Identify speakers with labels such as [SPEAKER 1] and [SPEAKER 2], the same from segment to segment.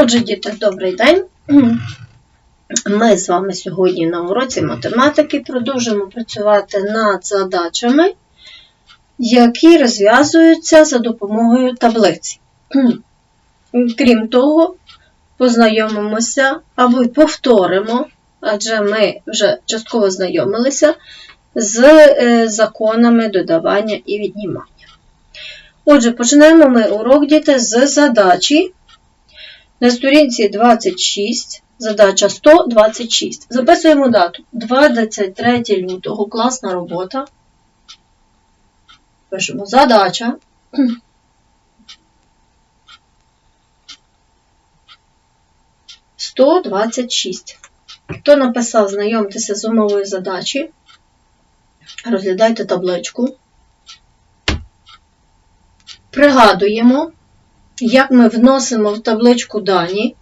[SPEAKER 1] Отже, діти, добрий день. Ми з вами сьогодні на уроці математики продовжуємо працювати над задачами, які розв'язуються за допомогою таблиці. Крім того, познайомимося або повторимо, адже ми вже частково знайомилися з е, законами додавання і віднімання. Отже, починаємо ми урок діти з задачі. На сторінці 26, задача 126. Записуємо дату. 23 лютого. Класна робота. Пишемо задача. Сто двадцять шість. Хто написав, знайомтеся з умовою задачі. Розглядайте табличку. Пригадуємо, як ми вносимо в табличку дані,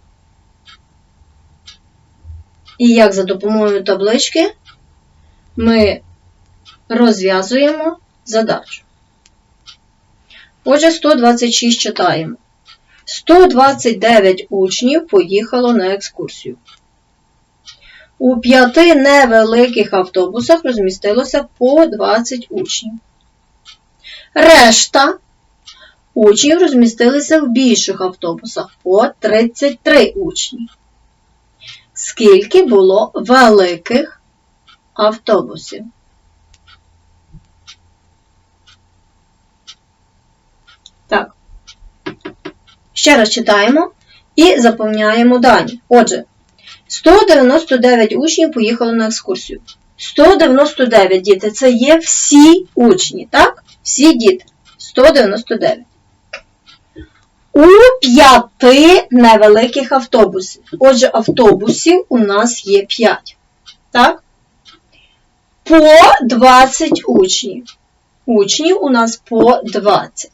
[SPEAKER 1] і як за допомогою таблички ми розв'язуємо задачу. Отже, 126 читаємо. 129 учнів поїхало на екскурсію. У п'яти невеликих автобусах розмістилося по 20 учнів. Решта учнів розмістилися в більших автобусах по 33 учні. Скільки було великих автобусів? Так. Ще раз читаємо і заповняємо дані. Отже, 199 учнів поїхали на екскурсію. 199 діти це є всі учні, так? Всі діти. 199 у п'яти невеликих автобусів. Отже, автобусів у нас є 5. Так? По 20 учнів. Учнів у нас по 20.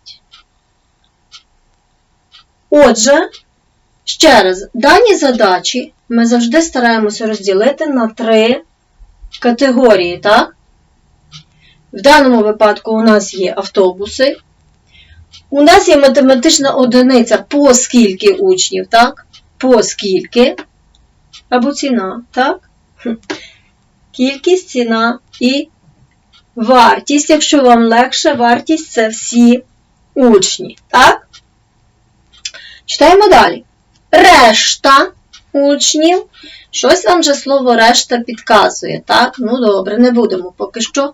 [SPEAKER 1] Отже, ще раз, дані задачі ми завжди стараємося розділити на три категорії, так? В даному випадку у нас є автобуси. У нас є математична одиниця по скільки учнів, так? По скільки. Або ціна, так? Кількість, ціна і вартість. Якщо вам легше, вартість це всі учні, так? Читаємо далі. Решта учнів. Щось вам вже слово решта підказує, так? Ну добре, не будемо поки що.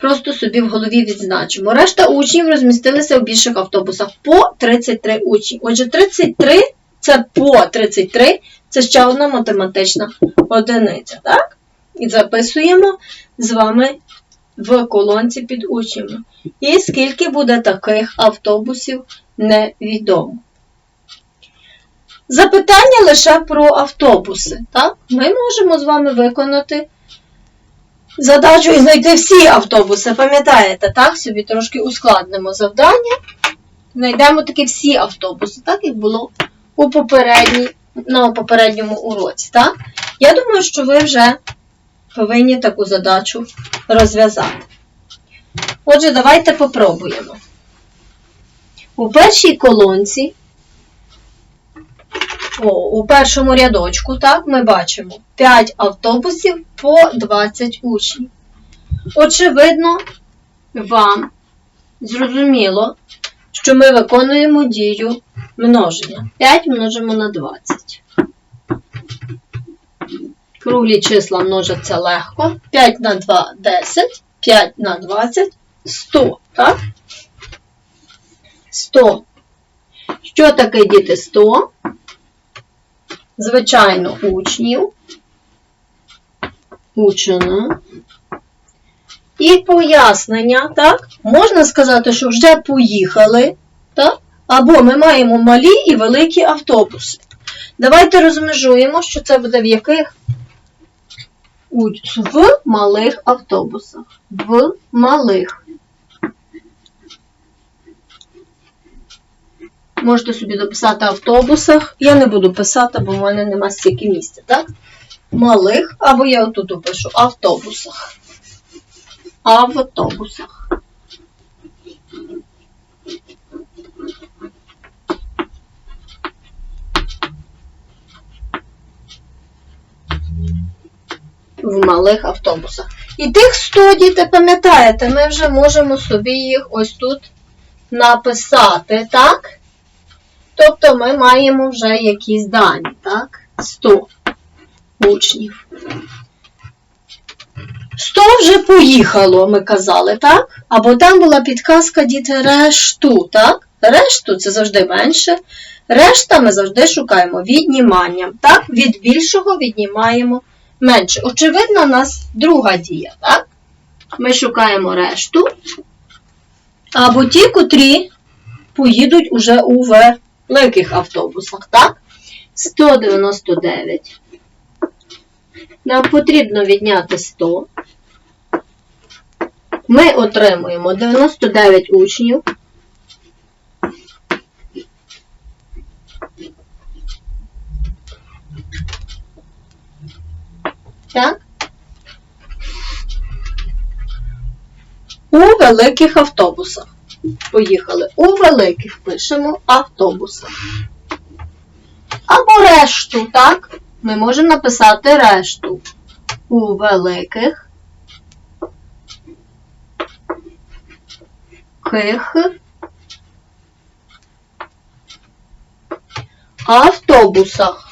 [SPEAKER 1] Просто собі в голові відзначимо. Решта учнів розмістилися в більших автобусах по 33 учні. Отже, 33 це по 33, це ще одна математична одиниця. так? І записуємо з вами в колонці під учнями. І скільки буде таких автобусів, невідомо. Запитання лише про автобуси. Так? Ми можемо з вами виконати задачу і знайти всі автобуси. Пам'ятаєте, так? Собі трошки ускладнимо завдання. Знайдемо таки всі автобуси, так як було у попередній, на попередньому уроці. Так? Я думаю, що ви вже повинні таку задачу розв'язати. Отже, давайте попробуємо. У першій колонці, у першому рядочку, так, ми бачимо 5 автобусів по 20 учнів. Очевидно, вам зрозуміло, що ми виконуємо дію множення. 5 множимо на 20. Круглі числа множаться легко. 5 на 2 10, 5 на 20 100. Так? 100. Що таке діти 100? Звичайно, учнів. Учено. І пояснення, так? Можна сказати, що вже поїхали, так? Або ми маємо малі і великі автобуси. Давайте розмежуємо, що це буде в яких? В малих автобусах. В малих. Можете собі дописати автобусах. Я не буду писати, бо в мене нема стільки місця, так? Малих, або я отут опишу автобусах. Автобусах. В малих автобусах. І тих студій, ти пам'ятаєте, ми вже можемо собі їх ось тут написати, так? Тобто ми маємо вже якісь дані, так? 100 учнів. 100 вже поїхало, ми казали, так? Або там була підказка діти решту, так? Решту це завжди менше. Решта ми завжди шукаємо відніманням. Так? Від більшого віднімаємо менше. Очевидно, у нас друга дія, так? Ми шукаємо решту. Або ті, котрі поїдуть уже у великих автобусах, так? 199. Нам потрібно відняти 100. Ми отримуємо 99 учнів. Так? У великих автобусах. Поїхали. У великих пишемо автобусах. Або решту, так? Ми можемо написати решту. У великих ких автобусах.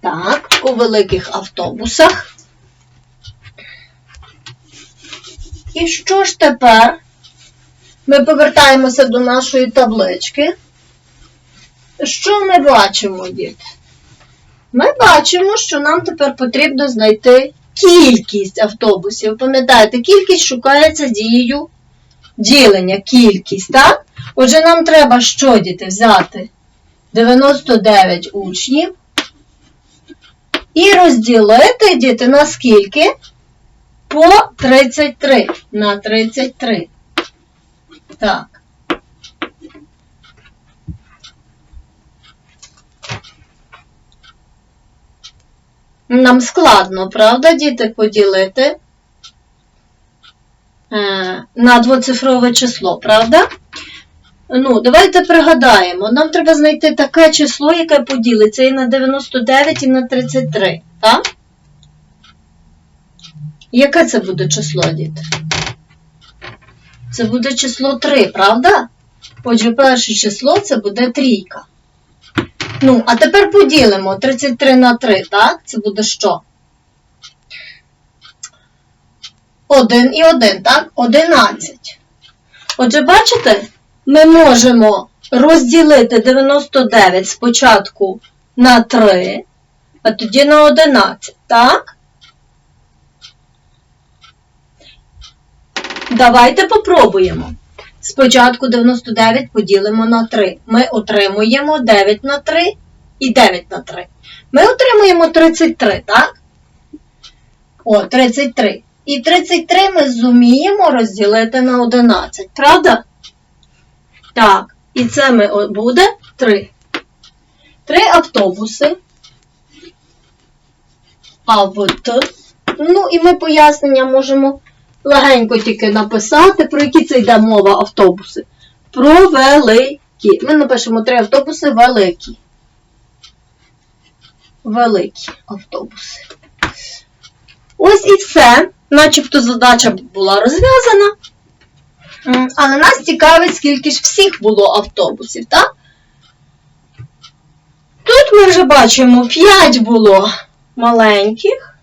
[SPEAKER 1] Так, у великих автобусах. І що ж тепер? Ми повертаємося до нашої таблички. Що ми бачимо, діти? Ми бачимо, що нам тепер потрібно знайти кількість автобусів. Пам'ятаєте, кількість шукається дією ділення, кількість, так? Отже, нам треба що, діти, взяти 99 учнів і розділити, діти, на скільки? По 33. На 33. Так. Нам складно, правда, діти, поділити е, на двоцифрове число, правда? Ну, давайте пригадаємо. Нам треба знайти таке число, яке поділиться і на 99, і на 33, так? Яке це буде число, діти? Це буде число 3, правда? Отже, перше число це буде трійка. Ну, а тепер поділимо 33 на 3, так? Це буде що? 1 і 1, так? 11. Отже, бачите, ми можемо розділити 99 спочатку на 3, а тоді на 11, так? Давайте попробуємо. Спочатку 99 поділимо на 3. Ми отримуємо 9 на 3 і 9 на 3. Ми отримуємо 33, так? О, 33. І 33 ми зуміємо розділити на 11, правда? Так, і це ми буде 3. Три автобуси. А в Т. Ну, і ми пояснення можемо легенько тільки написати, про які це йде мова автобуси. Про великі. Ми напишемо три автобуси великі. Великі автобуси. Ось і все. Начебто задача була розв'язана. Але нас цікавить, скільки ж всіх було автобусів, так? Тут ми вже бачимо 5 було маленьких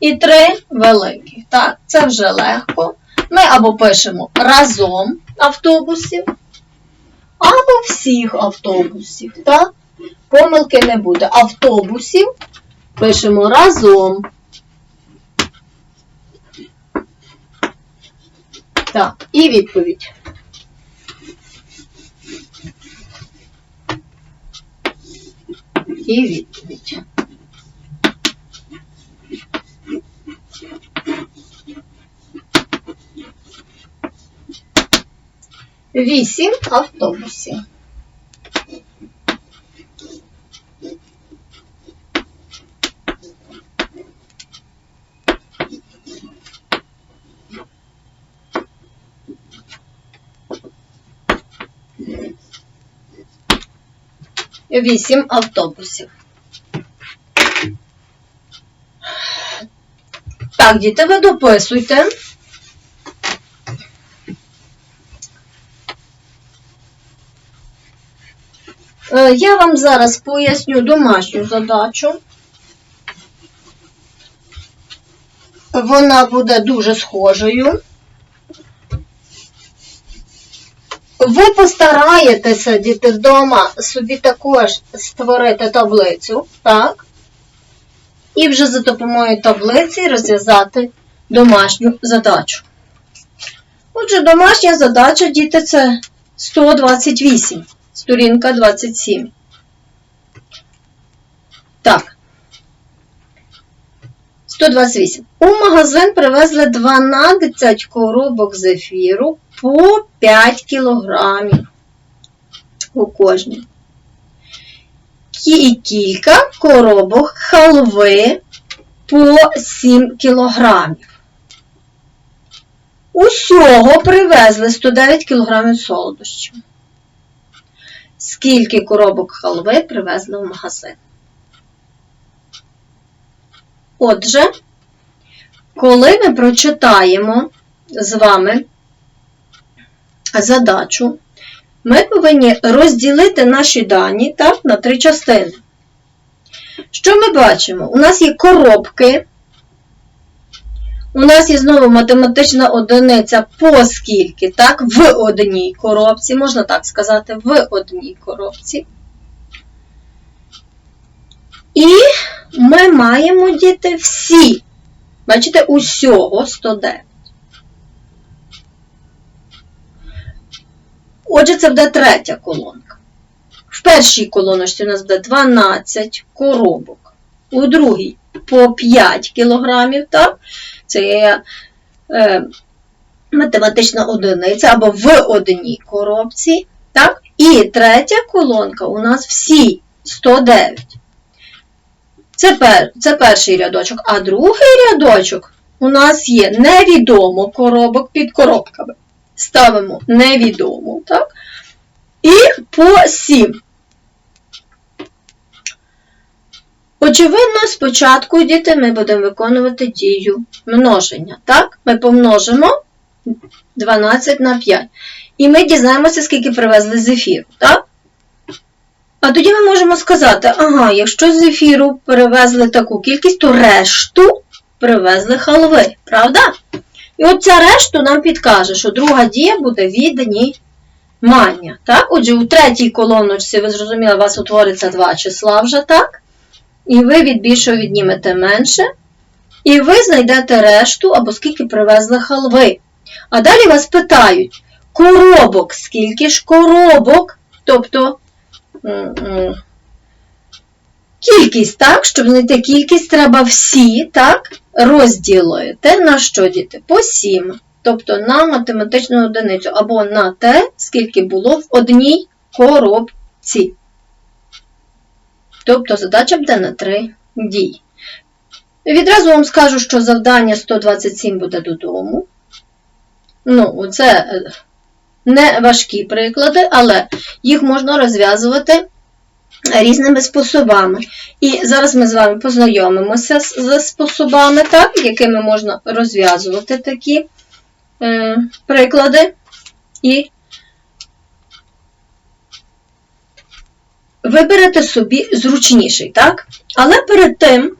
[SPEAKER 1] і 3 великих. Так, це вже легко. Ми або пишемо разом автобусів, або всіх автобусів. Так? Помилки не буде. Автобусів пишемо разом. Так, і відповідь. І відповідь. Вісім автобусів. 8 автобусів. Так, діти, ви дописуйте. Е, Я вам зараз поясню домашню задачу. Вона буде дуже схожою. Ви постараєтеся, діти, вдома собі також створити таблицю, так? І вже за допомогою таблиці розв'язати домашню задачу. Отже, домашня задача, діти, це 128, сторінка 27. Так. 128. У магазин привезли 12 коробок зефіру по 5 кілограмів у кожній. І кілька коробок халви по 7 кілограмів. Усього привезли 109 кілограмів солодощів. Скільки коробок халви привезли в магазин? Отже, коли ми прочитаємо з вами задачу, ми повинні розділити наші дані так, на три частини. Що ми бачимо? У нас є коробки, у нас є знову математична одиниця по скільки, так, в одній коробці, можна так сказати, в одній коробці. І ми маємо діти всі. Бачите, усього 109. Отже, це буде третя колонка. В першій колоночці у нас буде 12 коробок. У другій по 5 кілограмів, так? Це е, математична одиниця або в одній коробці. Так? І третя колонка у нас всі 109. Це, пер, це перший рядочок. А другий рядочок у нас є невідомо коробок під коробками. Ставимо невідомо, так? І по 7. Очевидно, спочатку, діти, ми будемо виконувати дію множення. Так? Ми помножимо 12 на 5. І ми дізнаємося, скільки привезли з ефіру. Так? А тоді ми можемо сказати, ага, якщо з ефіру перевезли таку кількість, то решту привезли халви, правда? І от ця решту нам підкаже, що друга дія буде віднімання. Так? Отже, у третій колоночці, ви зрозуміли, у вас утвориться два числа вже, так? І ви від більшого віднімете менше. І ви знайдете решту або скільки привезли халви. А далі вас питають, коробок, скільки ж коробок, тобто кількість, так? Щоб знайти кількість, треба всі, так? розділити на що діти? По 7. Тобто на математичну одиницю або на те, скільки було в одній коробці. Тобто задача буде на 3 дії. Відразу вам скажу, що завдання 127 буде додому. Ну, це не важкі приклади, але їх можна розв'язувати різними способами. І зараз ми з вами познайомимося з, способами, так, якими можна розв'язувати такі е, приклади. І виберете собі зручніший, так? Але перед тим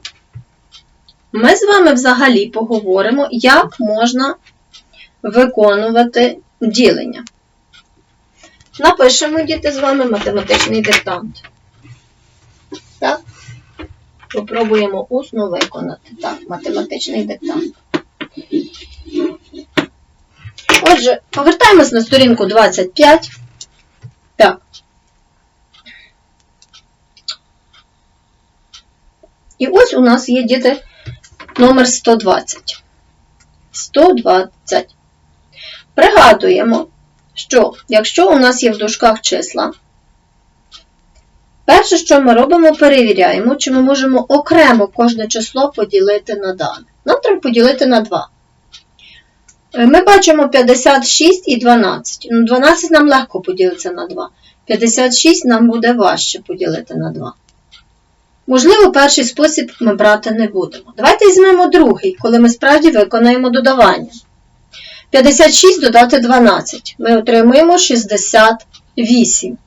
[SPEAKER 1] ми з вами взагалі поговоримо, як можна виконувати ділення. Напишемо, діти, з вами математичний диктант. Так? Попробуємо усно виконати. Так, математичний диктант. Отже, повертаємось на сторінку 25. Так. І ось у нас є діти номер 120. 120. Пригадуємо, що якщо у нас є в дужках числа, перше, що ми робимо, перевіряємо, чи ми можемо окремо кожне число поділити на дане. Нам треба поділити на 2. Ми бачимо 56 і 12. Ну, 12 нам легко поділиться на 2. 56 нам буде важче поділити на 2. Можливо, перший спосіб ми брати не будемо. Давайте візьмемо другий, коли ми справді виконаємо додавання. 56 додати 12. Ми отримуємо 68.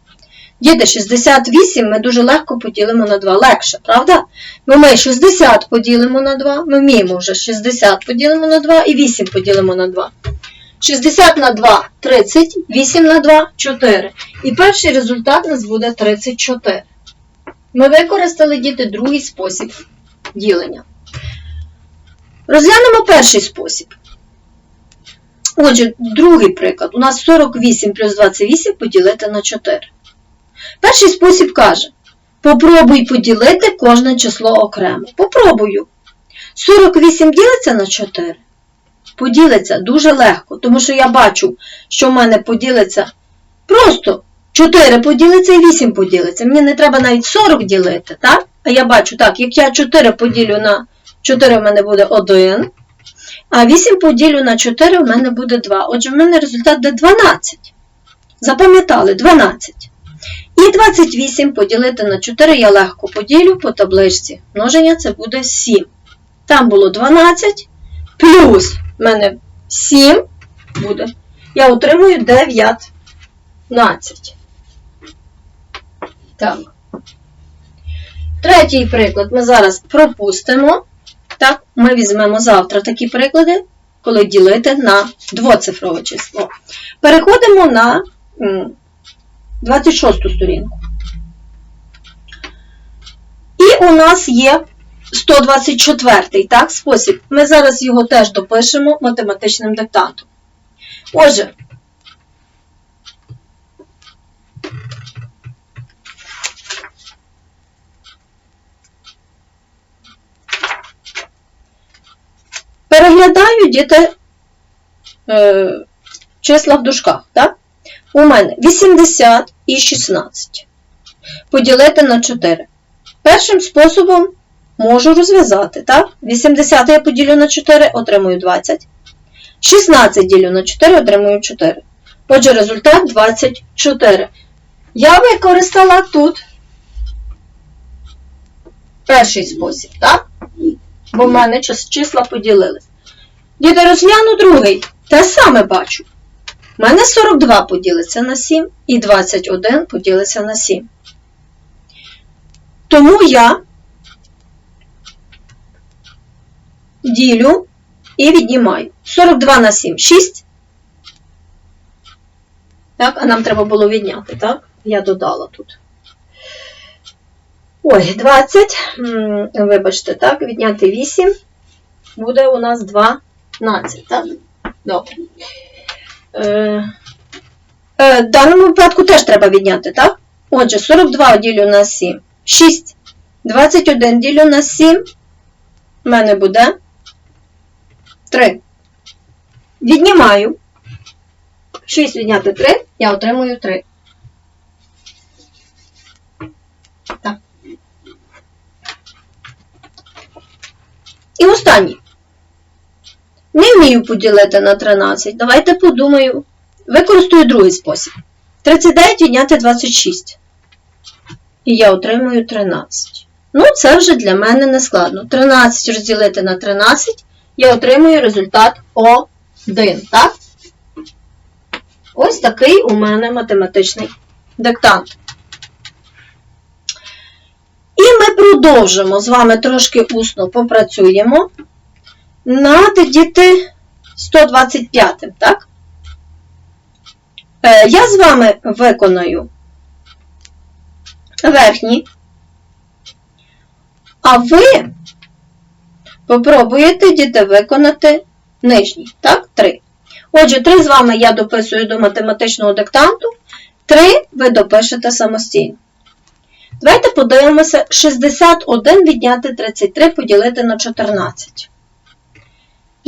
[SPEAKER 1] Діти, 68 ми дуже легко поділимо на 2. Легше, правда? Бо ми 60 поділимо на 2, ми вміємо вже 60 поділимо на 2 і 8 поділимо на 2. 60 на 2 30, 8 на 2 4. І перший результат у нас буде 34. Ми використали діти другий спосіб ділення. Розглянемо перший спосіб. Отже, другий приклад. У нас 48 плюс 28 поділити на 4. Перший спосіб каже: попробуй поділити кожне число окремо. Попробую. 48 ділиться на 4. Поділиться дуже легко, тому що я бачу, що в мене поділиться просто 4 поділиться і 8 поділиться. Мені не треба навіть 40 ділити, так? А я бачу, так, як я 4 поділю на 4 в мене буде 1, а 8 поділю на 4 в мене буде 2. Отже, в мене результат буде 12. Запам'ятали, 12. І 28 поділити на 4 я легко поділю по табличці. Множення це буде 7. Там було 12, плюс в мене 7 буде. Я отримую 19. Так. Третій приклад ми зараз пропустимо. Так, ми візьмемо завтра такі приклади, коли ділити на двоцифрове число. Переходимо на 26 сторінку. І у нас є 124 так, спосіб. Ми зараз його теж допишемо математичним диктантом. Отже, переглядаю діти е, числа в дужках, так? У мене 80 і 16. Поділити на 4. Першим способом можу розв'язати, так? 80 я поділю на 4, отримую 20. 16 ділю на 4, отримую 4. Отже, результат 24. Я використала тут перший спосіб, так? Бо в мене числа поділились. Діти розгляну другий. Те саме бачу. У мене 42 поділиться на 7 і 21 поділиться на 7. Тому я ділю і віднімаю. 42 на 7 6. Так, а нам треба було відняти, так? Я додала тут. Ой, 20. Вибачте, так, відняти 8. Буде у нас 12, так? Добре. Е, е, В даному випадку теж треба відняти, так? Отже, 42 ділю на 7. 6. 21 ділю на 7. У мене буде 3. Віднімаю. 6 відняти 3, я отримую 3. Так. І останній. Не вмію поділити на 13. Давайте подумаю. Використаю другий спосіб. 39 відняти 26. І я отримую 13. Ну, це вже для мене не складно. 13 розділити на 13, я отримую результат 1. Так? Ось такий у мене математичний диктант. І ми продовжимо з вами трошки усно попрацюємо над діти 125, так? Е, я з вами виконаю верхні, а ви попробуєте діти виконати нижні, так? 3. Отже, 3 з вами я дописую до математичного диктанту, 3 ви допишете самостійно. Давайте подивимося 61 відняти 33 поділити на 14.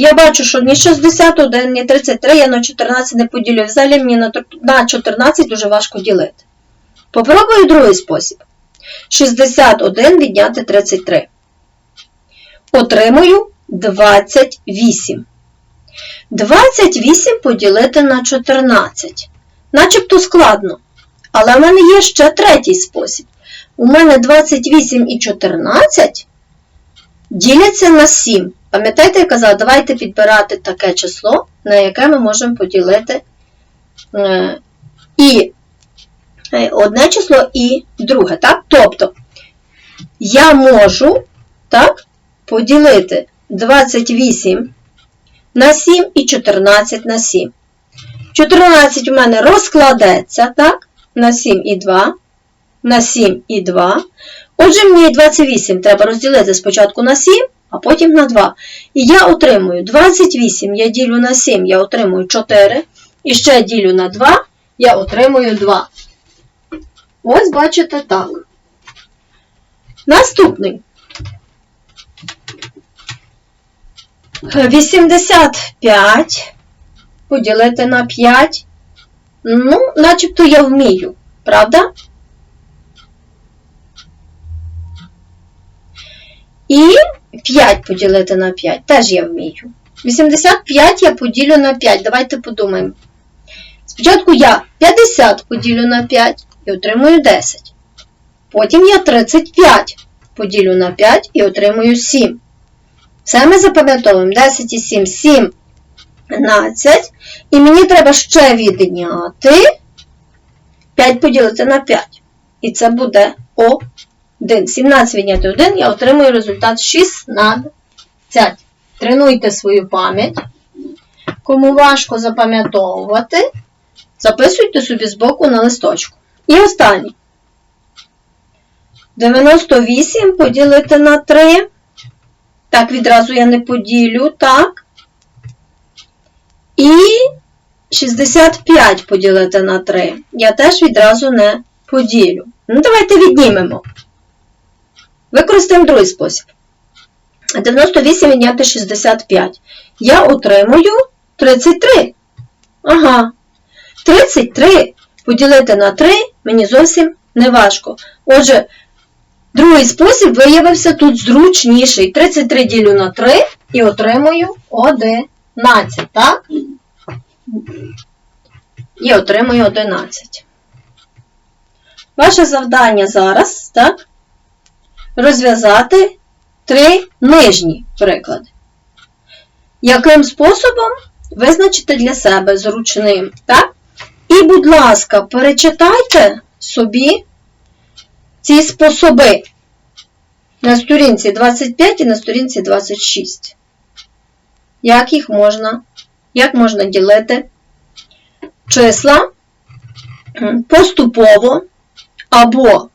[SPEAKER 1] Я бачу, що ні 61, ні 33 я на 14 не поділю. Взагалі мені на 14 дуже важко ділити. Попробую другий спосіб. 61 відняти 33. Отримую 28. 28 поділити на 14. Начебто складно. Але в мене є ще третій спосіб. У мене 28 і 14 діляться на 7. Пам'ятаєте, я казала, давайте підбирати таке число, на яке ми можемо поділити е, і е, одне число, і друге. Так? Тобто, я можу так, поділити 28 на 7 і 14 на 7. 14 у мене розкладеться, так, на 7 і 2, на 7 і 2. Отже, мені 28 треба розділити спочатку на 7, а потім на 2. І я отримую 28, я ділю на 7, я отримую 4. І ще ділю на 2, я отримую 2. Ось бачите так. Наступний. 85 поділити на 5. Ну, начебто я вмію, правда? І 5 поділити на 5 теж я вмію. 85 я поділю на 5. Давайте подумаємо. Спочатку я 50 поділю на 5 і отримую 10. Потім я 35 поділю на 5 і отримую 7. Це ми запам'ятовуємо 10 і 7, 17. І мені треба ще відняти 5 поділити на 5. І це буде 1. 17 відняти 1, я отримую результат 16. Тренуйте свою пам'ять. Кому важко запам'ятовувати, записуйте собі збоку на листочку. І останнє. 98 поділити на 3. Так, відразу я не поділю, так. І 65 поділити на 3. Я теж відразу не поділю. Ну, давайте віднімемо. Використаємо другий спосіб. 98 відняти 65. Я отримую 33. Ага. 33 поділити на 3 мені зовсім не важко. Отже, другий спосіб виявився тут зручніший. 33 ділю на 3 і отримую 11. Так? І отримую 11. Ваше завдання зараз, так? Розв'язати три нижні приклади. Яким способом визначити для себе зручним, так? І, будь ласка, перечитайте собі ці способи на сторінці 25 і на сторінці 26. Як їх можна, як можна ділити числа поступово або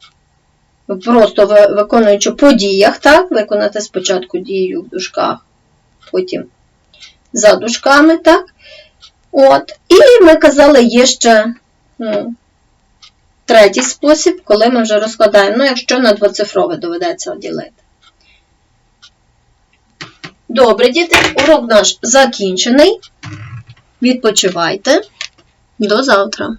[SPEAKER 1] просто виконуючи по діях, так, виконати спочатку дію в дужках, потім за дужками, так. От. І ми казали, є ще ну, третій спосіб, коли ми вже розкладаємо, ну, якщо на двоцифрове доведеться ділити. Добре, діти, урок наш закінчений. Відпочивайте. До завтра.